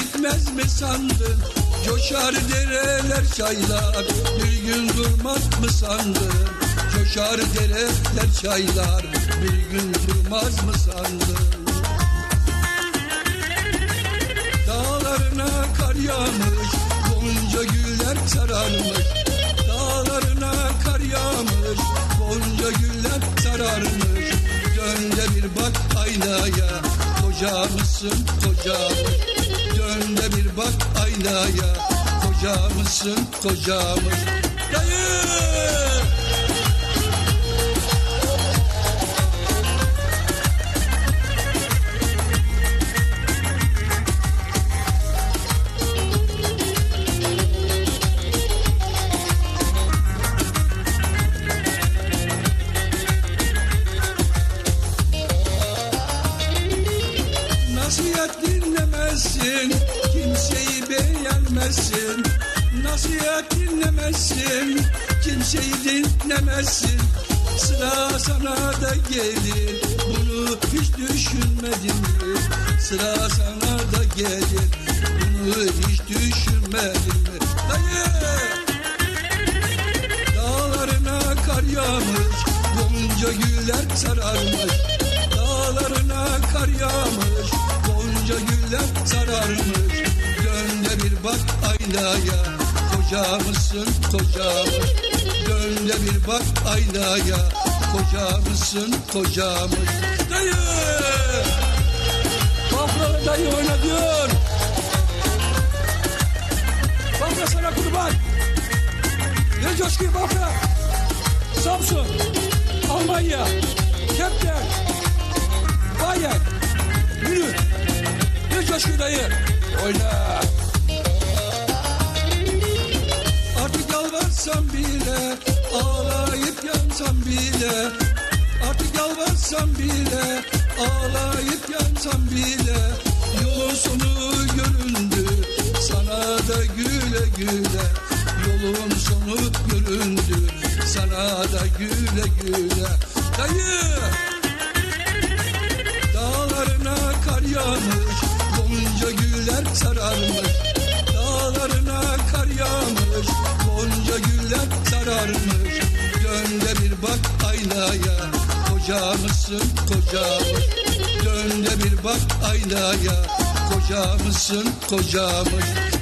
bitmez mi sandın? Coşar dereler çaylar bir gün durmaz mı sandın? Coşar dereler çaylar bir gün durmaz mı sandın? Dağlarına kar yağmış, gonca güller sararmış. Dağlarına kar yağmış, gonca güller sararmış. Dön de bir bak aynaya, koca mısın kocamış. Dön de bir bak aynaya, koca mısın kocamış. Dayı! Nasihat dinlemezsin, kimseyi beğenmezsin. Nasihat dinlemezsin, kimseyi dinlemezsin. Sıra sana da gelir, bunu hiç düşünmedin mi? Sıra sana da gelir, bunu hiç düşünmedin mi? Dayı! Dağlarına kar yağmış, gonca güller sararmış. Dağlarına kar yağmış, güller sararmış. Dön bir bak aynaya, koca mısın kocamış. Dön de bir bak aynaya, koca mısın kocamış. Dayı! Bafra dayı oynatıyor. Bafra sana kurban. Ne coşkuyu Bafra. Samsun, Almanya, Kepler, Dayı. Oyna. Artık yalvarsam bile, ağlayıp yansam bile. Artık yalvarsam bile, ağlayıp yansam bile. Yolun sonu göründü, sana da güle güle. Yolun sonu göründü, sana da güle güle. Dayı! Dağlarına kar yağmış, sararmış. Dağlarına kar yağmış, gonca güller sararmış. Dön de bir bak aynaya, koca mısın kocamış. Dön bir bak aynaya, koca mısın kocamış.